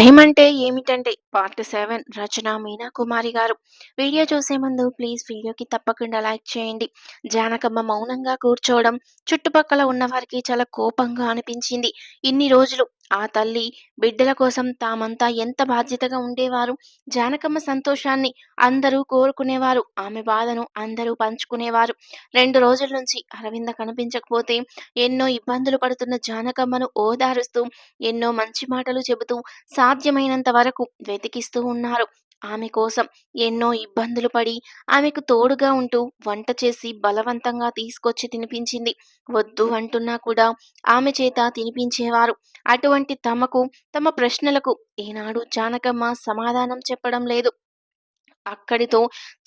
ప్రేమంటే ఏమిటంటే part seven Rachana Meena Kumari గారు. Video చూసే ముందు ప్లీజ్ వీడియోకి తప్పకుండా లైక్ చేయండి. జానకమ్మ మౌనంగా కూర్చోవడం చుట్టుపక్కల ఉన్న వారికి చాలా కోపంగా అనిపించింది. ఇన్ని రోజులు ఆ తల్లి బిడ్డల కోసం తామంతా ఎంత బాధ్యతగా ఉండేవారు? జానకమ్మ సంతోషాన్ని అందరూ కోరుకునేవారు. ఆమె బాధను అందరూ పంచుకునేవారు. రెండు రోజుల నుంచి అరవింద కనిపించకపోతే ఎన్నో ఇబ్బందులు పడుతున్న జానకమ్మను ఓదారుస్తూ ఎన్నో మంచి మాటలు చెబుతూ సాధ్యమైనంత వరకు వెతికిస్తూ ఉన్నారు. ఆమె కోసం ఎన్నో ఇబ్బందులు పడి ఆమెకు తోడుగా ఉంటూ వంట చేసి బలవంతంగా తీసుకొచ్చి తినిపించింది. వద్దు అంటున్నా కూడా ఆమె చేత తినిపించేవారు. అటువంటి తమకు తమ ప్రశ్నలకు ఏనాడు జానకమ్మ సమాధానం చెప్పడం లేదు. అక్కడితో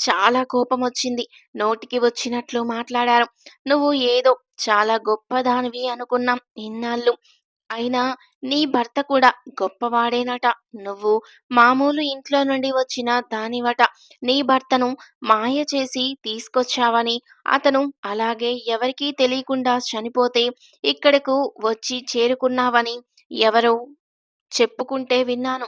చాలా కోపం వచ్చింది. నోటికి వచ్చినట్లు మాట్లాడారు. నువ్వు ఏదో చాలా గొప్పదానివి అనుకున్నాం ఇన్నాళ్ళు. అయినా నీ భర్త కూడా గొప్పవాడేనట. నువ్వు మామూలు ఇంట్లో నుండి వచ్చిన దానివట. నీ భర్తను మాయ చేసి తీసుకొచ్చావని అతను అలాగే ఎవరికీ తెలియకుండా చనిపోతే ఇక్కడకు వచ్చి చేరుకున్నావని ఎవరో చెప్పుకుంటే విన్నాను.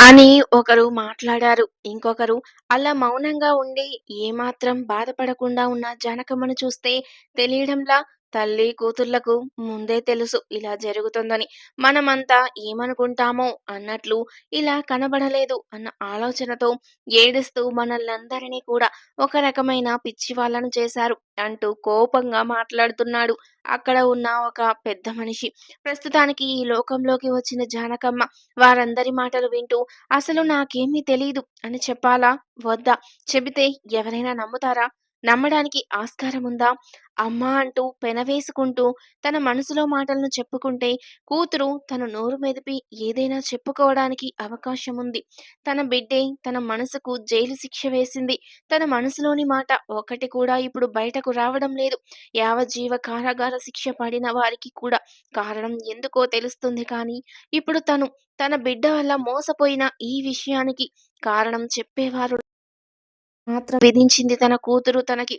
అని ఒకరు మాట్లాడారు. ఇంకొకరు అలా మౌనంగా ఉండి ఏమాత్రం బాధపడకుండా ఉన్న జనకమ్మను చూస్తే తెలియడంలా తల్లి కూతుర్లకు ముందే తెలుసు ఇలా జరుగుతుందని. మనమంతా ఏమనుకుంటామో అన్నట్లు ఇలా కనబడలేదు అన్న ఆలోచనతో ఏడుస్తూ మనల్నందరినీ కూడా ఒక రకమైన పిచ్చి వాళ్ళను చేశారు అంటూ కోపంగా మాట్లాడుతున్నాడు అక్కడ ఉన్న ఒక పెద్ద మనిషి. ప్రస్తుతానికి ఈ లోకంలోకి వచ్చిన జానకమ్మ వారందరి మాటలు వింటూ అసలు నాకేమీ తెలియదు అని చెప్పాలా? వద్దా? చెబితే ఎవరైనా నమ్ముతారా? నమ్మడానికి ఆస్కారం ఉందా? అమ్మా అంటూ పెనవేసుకుంటూ తన మనసులో మాటలను చెప్పుకుంటే కూతురు తన నోరు మెదిపి ఏదైనా చెప్పుకోవడానికి అవకాశం ఉంది. తన బిడ్డే తన మనసుకు జైలు శిక్ష వేసింది. తన మనసులోని మాట ఒకటి కూడా ఇప్పుడు బయటకు రావడం లేదు. యావజీవ కారాగార శిక్ష పడిన వారికి కూడా కారణం ఎందుకో తెలుస్తుంది కానీ ఇప్పుడు తను తన బిడ్డ వల్ల మోసపోయిన ఈ విషయానికి కారణం చెప్పేవారు మాత్రం విధించింది తన కూతురు. తనకి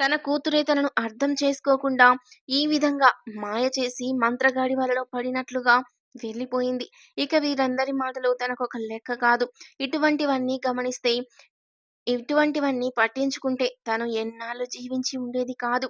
తన కూతురే తనను అర్థం చేసుకోకుండా ఈ విధంగా మాయ చేసి మంత్రగాడి వలలో పడినట్లుగా వెళ్ళిపోయింది. ఇక వీరందరి మాటలు తనకు ఒక లెక్క కాదు. ఇటువంటివన్నీ గమనిస్తే ఇటువంటివన్నీ పట్టించుకుంటే తను ఎన్నాళ్ళు జీవించి ఉండేది కాదు.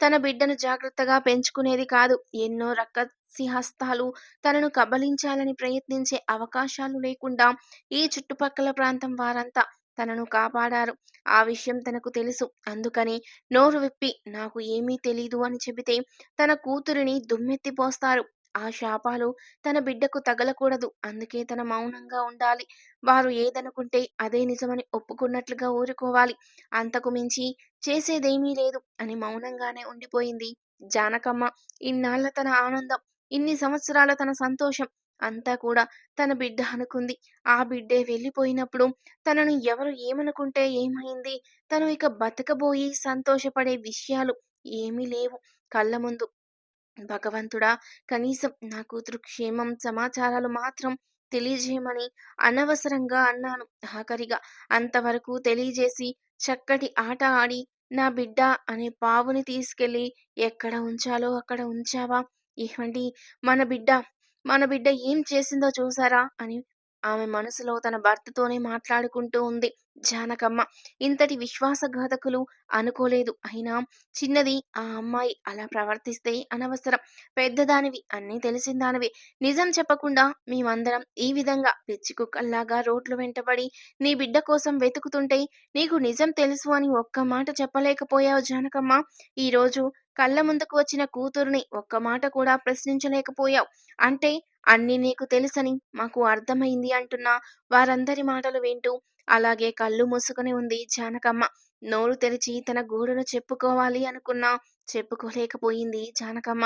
తన బిడ్డను జాగ్రత్తగా పెంచుకునేది కాదు. ఎన్నో రక్తసిహస్తాలు తనను కబలించాలని ప్రయత్నించే అవకాశాలు లేకుండా ఈ చుట్టుపక్కల ప్రాంతం వారంతా తనను కాపాడారు. ఆ విషయం తనకు తెలుసు. అందుకని నోరు విప్పి నాకు ఏమీ తెలీదు అని చెబితే తన కూతురిని దుమ్మెత్తిపోస్తారు ఆ శాపాలు తన బిడ్డకు తగలకూడదు. అందుకే తన మౌనంగా ఉండాలి. వారు ఏదనుకుంటే అదే నిజమని ఒప్పుకున్నట్లుగా ఊరుకోవాలి. అంతకు మించి చేసేదేమీ లేదు అని మౌనంగానే ఉండిపోయింది జానకమ్మ. ఇన్నాళ్ళ తన ఆనందం ఇన్ని సంవత్సరాల తన సంతోషం అంతా కూడా తన బిడ్డ అనుకుంది. ఆ బిడ్డే వెళ్ళిపోయినప్పుడు తనను ఎవరు ఏమనుకుంటే ఏమైంది? తను ఇక బతకబోయి సంతోషపడే విషయాలు ఏమీ లేవు. కళ్ళ ముందు భగవంతుడా కనీసం నా కూతురు క్షేమం సమాచారాలు మాత్రం తెలియజేయమని అనవసరంగా అన్నాను. ఆఖరిగా అంతవరకు తెలియజేసి చక్కటి ఆట ఆడి నా బిడ్డ అనే పావుని తీసుకెళ్ళి ఎక్కడ ఉంచాలో అక్కడ ఉంచావా? ఏమండి మన బిడ్డ మన బిడ్డ ఏం చేసిందో చూసారా? అని ఆమె మనసులో తన భర్తతోనే మాట్లాడుకుంటూ ఉంది. జానకమ్మ ఇంతటి విశ్వాసఘాతకులు అనుకోలేదు. అయినా చిన్నది ఆ అమ్మాయి అలా ప్రవర్తిస్తే అనవసరం. పెద్దదానివి అన్నీ తెలిసిందానివి. నిజం చెప్పకుండా మేమందరం ఈ విధంగా పిచ్చి కుక్కల్లాగా రోడ్లు వెంటబడి నీ బిడ్డ కోసం వెతుకుతుంటే నీకు నిజం తెలుసు అని ఒక్క మాట చెప్పలేకపోయావు జానకమ్మ. ఈరోజు కళ్ళ ముందుకు వచ్చిన కూతురుని ఒక్క మాట కూడా ప్రశ్నించలేకపోయావు. అంటే అన్నీ నీకు తెలుసని మాకు అర్థమైంది అంటున్నా. వారందరి మాటలు వింటూ అలాగే కళ్ళు మూసుకుని ఉంది జానకమ్మ. నోరు తెరిచి తన గూడును చెప్పుకోవాలి అనుకున్నా చెప్పుకోలేకపోయింది జానకమ్మ.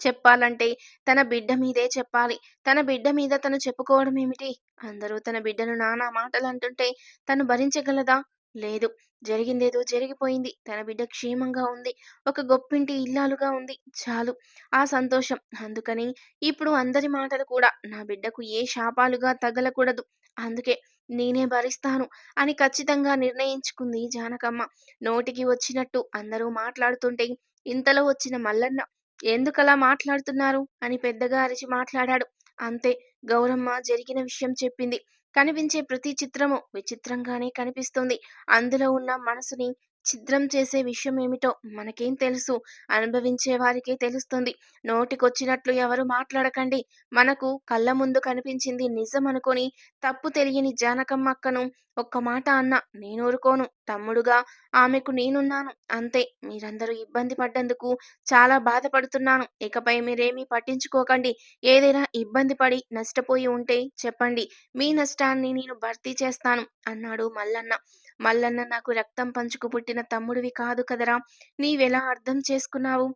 చెప్పాలంటే తన బిడ్డ మీదే చెప్పాలి. తన బిడ్డ మీద తను చెప్పుకోవడం ఏమిటి? అందరూ తన బిడ్డను నానా మాటలు అంటుంటే తను భరించగలదా? లేదు. జరిగిందేదో జరిగిపోయింది. తన బిడ్డ క్షేమంగా ఉంది. ఒక గొప్పింటి ఇల్లాలుగా ఉంది. చాలు. ఆ సంతోషం. అందుకని ఇప్పుడు అందరి మాటలు కూడా నా బిడ్డకు ఏ శాపాలుగా తగలకూడదు. అందుకే నేనే భరిస్తాను అని ఖచ్చితంగా నిర్ణయించుకుంది జానకమ్మ. నోటికి వచ్చినట్టు అందరూ మాట్లాడుతుంటే ఇంతలో వచ్చిన మల్లన్న ఎందుకలా మాట్లాడుతున్నారు? అని పెద్దగా అరిచి మాట్లాడాడు. అంతే. గౌరమ్మ జరిగిన విషయం చెప్పింది. కనిపించే ప్రతి చిత్రము విచిత్రంగానే కనిపిస్తుంది. అందులో ఉన్న మనసుని ఛిద్రం చేసే విషయం ఏమిటో మనకేం తెలుసు? అనుభవించే వారికే తెలుస్తుంది. నోటికొచ్చినట్లు ఎవరు మాట్లాడకండి. మనకు కళ్ళ ముందు కనిపించింది నిజం అనుకొని తప్పు తెలియని జానకమ్మ అక్కను ఒక్క మాట అన్నా నేనూరుకోను. తమ్ముడుగా ఆమెకు నేనున్నాను. అంతే. మీరందరూ ఇబ్బంది పడ్డందుకు చాలా బాధపడుతున్నాను. ఇకపై మీరేమీ పట్టించుకోకండి. ఏదైనా ఇబ్బంది పడి నష్టపోయి ఉంటే చెప్పండి. మీ నష్టాన్ని నేను భర్తీ చేస్తాను అన్నాడు మల్లన్న. మల్లన్న నాకు రక్తం పంచుకు పుట్టిన తమ్ముడివి కాదు కదరా! నీవెలా అర్థం చేసుకున్నావు?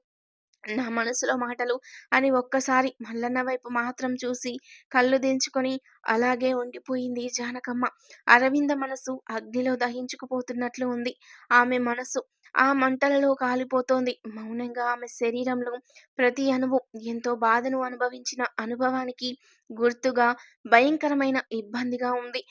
నా మనసులో మాటలు అని ఒక్కసారి మల్లన్న వైపు మాత్రం చూసి కళ్ళు దించుకొని అలాగే ఉండిపోయింది జానకమ్మ. అరవింద మనసు అగ్నిలో దహించుకుపోతున్నట్లు ఉంది. ఆమె మనసు ఆ మంటలలో కాలిపోతోంది. మౌనంగా ఆమె శరీరంలో ప్రతి అణువు ఎంతో బాధను అనుభవించిన అనుభవానికి గుర్తుగా భయంకరమైన ఇబ్బందిగా ఉంది.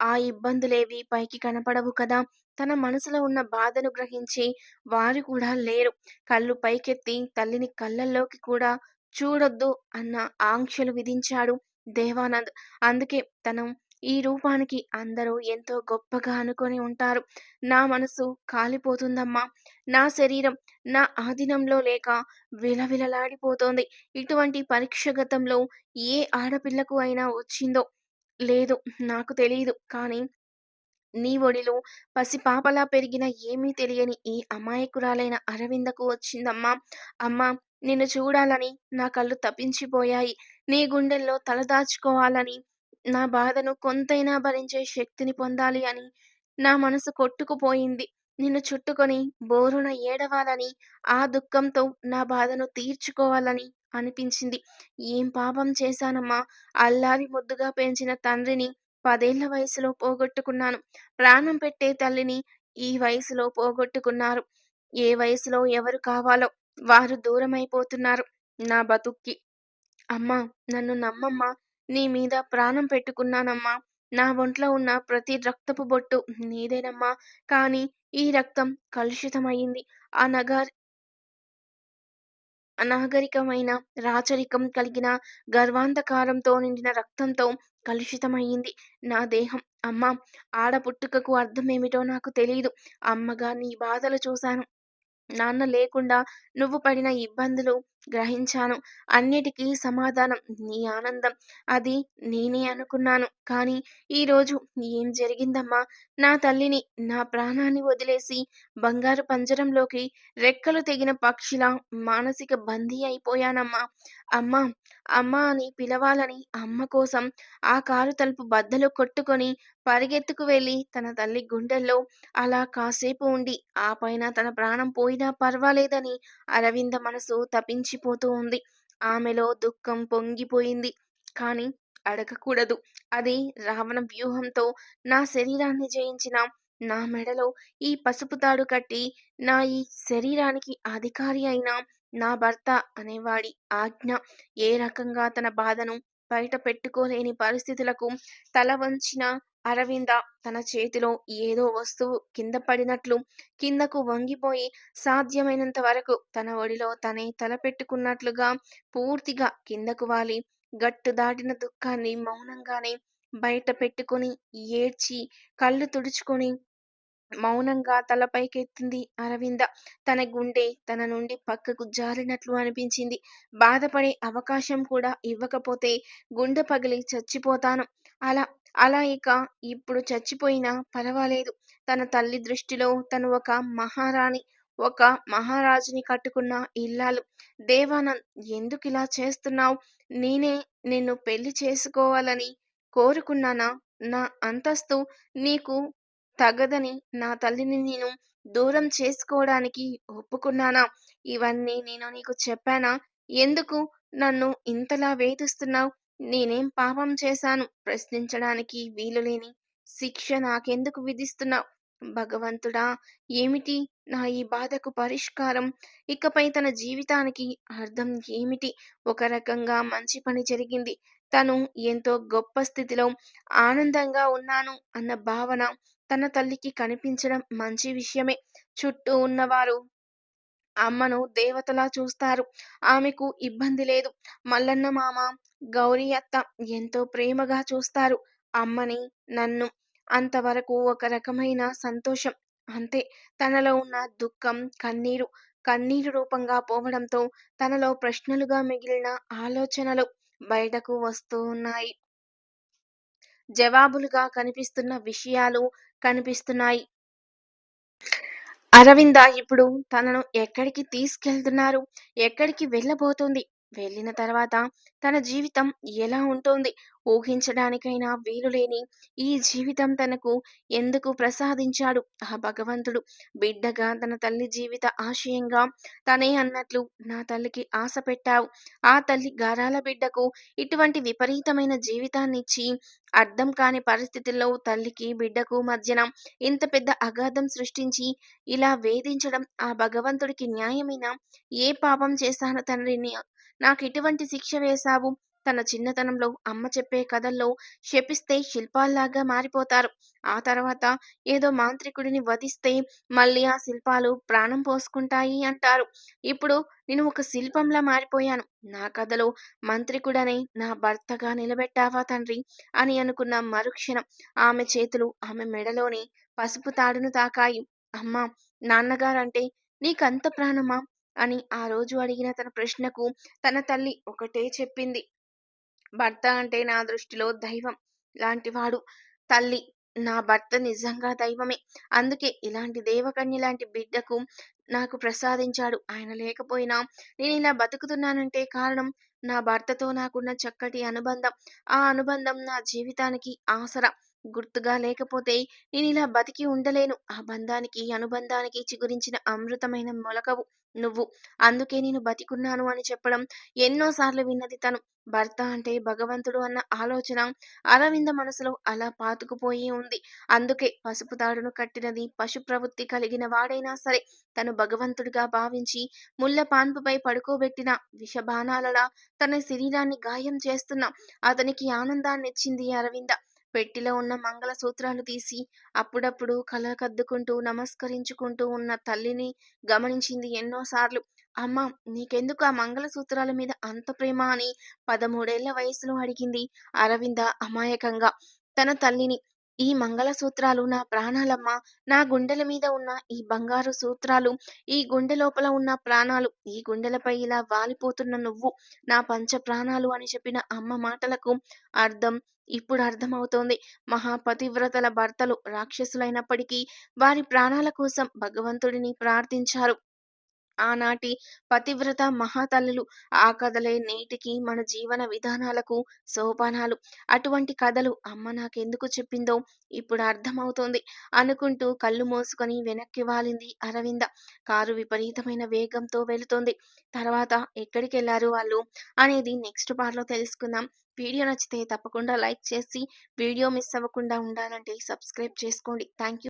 ఆ ఇబ్బందులేవి పైకి కనపడవు కదా! తన మనసులో ఉన్న బాధను గ్రహించి వారు కూడా లేరు. కళ్ళు పైకెత్తి తల్లిని కళ్ళల్లోకి కూడా చూడొద్దు అన్న ఆంక్షలు విధించాడు దేవానంద్. అందుకే తను ఈ రూపానికి అందరూ ఎంతో గొప్పగా అనుకొని ఉంటారు. నా మనసు కాలిపోతుందమ్మా! నా శరీరం నా ఆధీనంలో లేక విలవిలలాడిపోతోంది. ఇటువంటి పరీక్ష గతంలో ఏ ఆడపిల్లకు అయినా వచ్చిందో లేదు నాకు తెలియదు కానీ నీ ఒడిలో పసిపాపలా పెరిగిన ఏమీ తెలియని ఈ అమాయకురాలైన అరవిందకు వచ్చిందమ్మా! అమ్మా! నిన్ను చూడాలని నా కళ్ళు తప్పించిపోయాయి నీ గుండెల్లో తలదాచుకోవాలని, నా బాధను కొంతైనా భరించే శక్తిని పొందాలి అని నా మనసు కొట్టుకుపోయింది. నిన్ను చుట్టుకొని బోరున ఏడవాలని, ఆ దుఃఖంతో నా బాధను తీర్చుకోవాలని అనిపించింది. ఏం పాపం చేశానమ్మా! అల్లాది ముద్దుగా పెంచిన తండ్రిని పదేళ్ళ వయసులో పోగొట్టుకున్నాను. ప్రాణం పెట్టే తల్లిని ఈ వయసులో పోగొట్టుకున్నారు. ఏ వయసులో ఎవరు కావాలో వారు దూరమైపోతున్నారు నా బతుక్కి. అమ్మా! నన్ను నమ్మమ్మా! నీ మీద ప్రాణం పెట్టుకున్నానమ్మా! నా ఒంట్లో ఉన్న ప్రతి రక్తపు బొట్టు నీదేనమ్మా! కానీ ఈ రక్తం కలుషితమయింది. ఆ నగర్ అనాగరికమైన రాచరికం కలిగిన గర్వాంధకారంతో నిండిన రక్తంతో కలుషితమయ్యింది నా దేహం. అమ్మ ఆడ పుట్టుకకు అర్థమేమిటో నాకు తెలియదు అమ్మగా నీ బాధలు చూశాను. నాన్న లేకుండా నువ్వు పడిన ఇబ్బందులు గ్రహించాను. అన్నిటికీ సమాధానం నీ ఆనందం. అది నేనే అనుకున్నాను. కానీ ఈరోజు ఏం జరిగిందమ్మా! నా తల్లిని, నా ప్రాణాన్ని వదిలేసి బంగారు పంజరంలోకి రెక్కలు తెగిన పక్షిలా మానసిక బందీ అయిపోయానమ్మా! అమ్మా! అమ్మ అని పిలవాలని అమ్మ కోసం ఆ కారు తలుపు బద్దలు కొట్టుకొని పరిగెత్తుకు వెళ్ళి తన తల్లి గుండెల్లో అలా కాసేపు ఉండి ఆ పైన తన ప్రాణం పోయినా పర్వాలేదని అరవింద మనసు తపించిపోతూ ఉంది. ఆమెలో దుఃఖం పొంగిపోయింది. కానీ అడగకూడదు. అది రావణ వ్యూహంతో నా శరీరాన్ని జయించిన నా మెడలో ఈ పసుపు తాడు కట్టి నా ఈ శరీరానికి అధికారి అయిన నా భర్త అనేవాడి ఆజ్ఞ. ఏ రకంగా తన బాధను బయట పెట్టుకోలేని పరిస్థితులకు తల వంచిన అరవింద తన చేతిలో ఏదో వస్తువు కింద పడినట్లు కిందకు వంగిపోయి సాధ్యమైనంత వరకు తన ఒడిలో తనే తల పెట్టుకున్నట్లుగా పూర్తిగా కిందకు వాలి గట్టు దాటిన దుఃఖాన్ని మౌనంగానే బయట పెట్టుకొని ఏడ్చి కళ్ళు తుడుచుకొని మౌనంగా తల పైకెత్తింది అరవింద. తన గుండె తన నుండి పక్కకు జారినట్లు అనిపించింది. బాధపడే అవకాశం కూడా ఇవ్వకపోతే గుండె పగిలి చచ్చిపోతాను. అలా అలా ఇక ఇప్పుడు చచ్చిపోయినా పర్వాలేదు తన తల్లి దృష్టిలో తను ఒక మహారాణి. ఒక మహారాజుని కట్టుకున్న ఇల్లాలు. దేవానంద్ ఎందుకు ఇలా చేస్తున్నావు నేనే నిన్ను పెళ్ళి చేసుకోవాలని కోరుకున్నానా? నా అంతస్తు నీకు తగదని నా తల్లిని నేను దూరం చేసుకోవడానికి ఒప్పుకున్నానా? ఇవన్నీ నేను నీకు చెప్పానా? ఎందుకు నన్ను ఇంతలా వేధిస్తున్నావు నేనేం పాపం చేశాను ప్రశ్నించడానికి వీలులేని శిక్ష నాకెందుకు విధిస్తున్నావు భగవంతుడా! ఏమిటి నా ఈ బాధకు పరిష్కారం? ఇకపై తన జీవితానికి అర్థం ఏమిటి? ఒక రకంగా మంచి పని జరిగింది. తను ఎంతో గొప్ప స్థితిలో ఆనందంగా ఉన్నాను అన్న భావన తన తల్లికి కనిపించడం మంచి విషయమే. చుట్టూ ఉన్నవారు అమ్మను దేవతలా చూస్తారు. ఆమెకు ఇబ్బంది లేదు. మల్లన్న మామ, గౌరీ అత్త ఎంతో ప్రేమగా చూస్తారు అమ్మని, నన్ను. అంతవరకు ఒక రకమైన సంతోషం. అంతే. తనలో ఉన్న దుఃఖం, కన్నీరు, కన్నీరు రూపంగా పోవడంతో తనలో ప్రశ్నలుగా మిగిలిన ఆలోచనలు బయటకు వస్తూ ఉన్నాయి. జవాబులుగా కనిపిస్తున్న విషయాలు కనిపిస్తున్నాయి. అరవింద ఇప్పుడు తనను ఎక్కడికి తీసుకెళ్తున్నారు? ఎక్కడికి వెళ్ళబోతోంది? వెళ్ళిన తర్వాత తన జీవితం ఎలా ఉంటోంది? ఊహించడానికైనా వీలులేని ఈ జీవితం తనకు ఎందుకు ప్రసాదించాడు ఆ భగవంతుడు? బిడ్డగా తన తల్లి జీవిత ఆశయంగా తనే అన్నట్లు నా తల్లికి ఆశ పెట్టావు. ఆ తల్లి గారాల బిడ్డకు ఇటువంటి విపరీతమైన జీవితాన్నిచ్చి అర్థం కాని పరిస్థితుల్లో తల్లికి, బిడ్డకు మధ్యన ఇంత పెద్ద అగాధం సృష్టించి ఇలా వేధించడం ఆ భగవంతుడికి న్యాయమైన ఏ పాపం చేశాను తండ్రిని నాకెటువంటి శిక్ష వేశావు? తన చిన్నతనంలో అమ్మ చెప్పే కథల్లో శపిస్తే శిల్పాల్లాగా మారిపోతారు. ఆ తర్వాత ఏదో మాంత్రికుడిని వధిస్తే మళ్ళీ ఆ శిల్పాలు ప్రాణం పోసుకుంటాయి అంటారు. ఇప్పుడు నేను ఒక శిల్పంలా మారిపోయాను. నా కథలో మంత్రికుడనే నా భర్తగా నిలబెట్టావా తండ్రి అని అనుకున్న మరుక్షణం ఆమె చేతులు ఆమె మెడలోని పసుపు తాడును తాకాయి. అమ్మా నాన్నగారంటే నీకంత ప్రాణమా? అని ఆ రోజు అడిగిన తన ప్రశ్నకు తన తల్లి ఒకటే చెప్పింది. భర్త అంటే నా దృష్టిలో దైవం లాంటివాడు. తల్లి నా భర్త నిజంగా దైవమే. అందుకే ఇలాంటి దేవకన్య లాంటి బిడ్డకు నాకు ప్రసాదించాడు. ఆయన లేకపోయినా నేను ఇలా బతుకుతున్నానంటే కారణం నా భర్తతో నాకున్న చక్కటి అనుబంధం. ఆ అనుబంధం నా జీవితానికి ఆసరా. గుర్తుగా లేకపోతే నేను ఇలా బతికి ఉండలేను. ఆ బంధానికి, అనుబంధానికి చిగురించిన అమృతమైన మొలకవు నువ్వు. అందుకే నేను బతికున్నాను అని చెప్పడం ఎన్నోసార్లు విన్నది తను. భర్త అంటే భగవంతుడు అన్న ఆలోచన అరవింద మనసులో అలా పాతుకుపోయి ఉంది. అందుకే పసుపు తాడును కట్టినది పశు ప్రవృత్తి కలిగిన వాడైనా సరే తను భగవంతుడిగా భావించి ముళ్ళ పాన్పుపై పడుకోబెట్టిన విషబాణాలలా తన శరీరాన్ని గాయం చేస్తున్న అతనికి ఆనందాన్నిచ్చింది అరవింద. పెట్టిలో ఉన్న మంగళ సూత్రాలు తీసి అప్పుడప్పుడు కళ్ళకద్దుకుంటూ నమస్కరించుకుంటూ ఉన్న తల్లిని గమనించింది ఎన్నోసార్లు. అమ్మ నీకెందుకు ఆ మంగళసూత్రాల మీద అంత ప్రేమ అని పదమూడేళ్ళ వయసులో అడిగింది అరవింద అమాయకంగా తన తల్లిని. ఈ మంగళసూత్రాలు నా ప్రాణాలమ్మా. నా గుండెల మీద ఉన్న ఈ బంగారు సూత్రాలు, ఈ గుండె లోపల ఉన్న ప్రాణాలు, ఈ గుండెలపై ఇలా వాలిపోతున్న నువ్వు నా పంచ ప్రాణాలు అని చెప్పిన అమ్మ మాటలకు అర్థం ఇప్పుడు అర్థమవుతోంది. మహాపతివ్రతల భర్తలు రాక్షసులైనప్పటికీ వారి ప్రాణాల కోసం భగవంతుడిని ప్రార్థించారు. ఆనాటి పతివ్రత మహాతల్లులు. ఆ కథలే నేటికి మన జీవన విధానాలకు సోపానాలు. అటువంటి కథలు అమ్మ నాకెందుకు చెప్పిందో ఇప్పుడు అర్థమవుతోంది అనుకుంటూ కళ్ళు మోసుకొని వెనక్కి వాలింది అరవింద. కారు విపరీతమైన వేగంతో వెళుతోంది. తర్వాత ఎక్కడికెళ్ళారు వాళ్ళు అనేది నెక్స్ట్ పార్ట్‌లో తెలుసుకుందాం. వీడియో నచ్చితే తప్పకుండా లైక్ చేసి వీడియో మిస్ అవ్వకుండా ఉండాలంటే సబ్స్క్రైబ్ చేసుకోండి. Thank you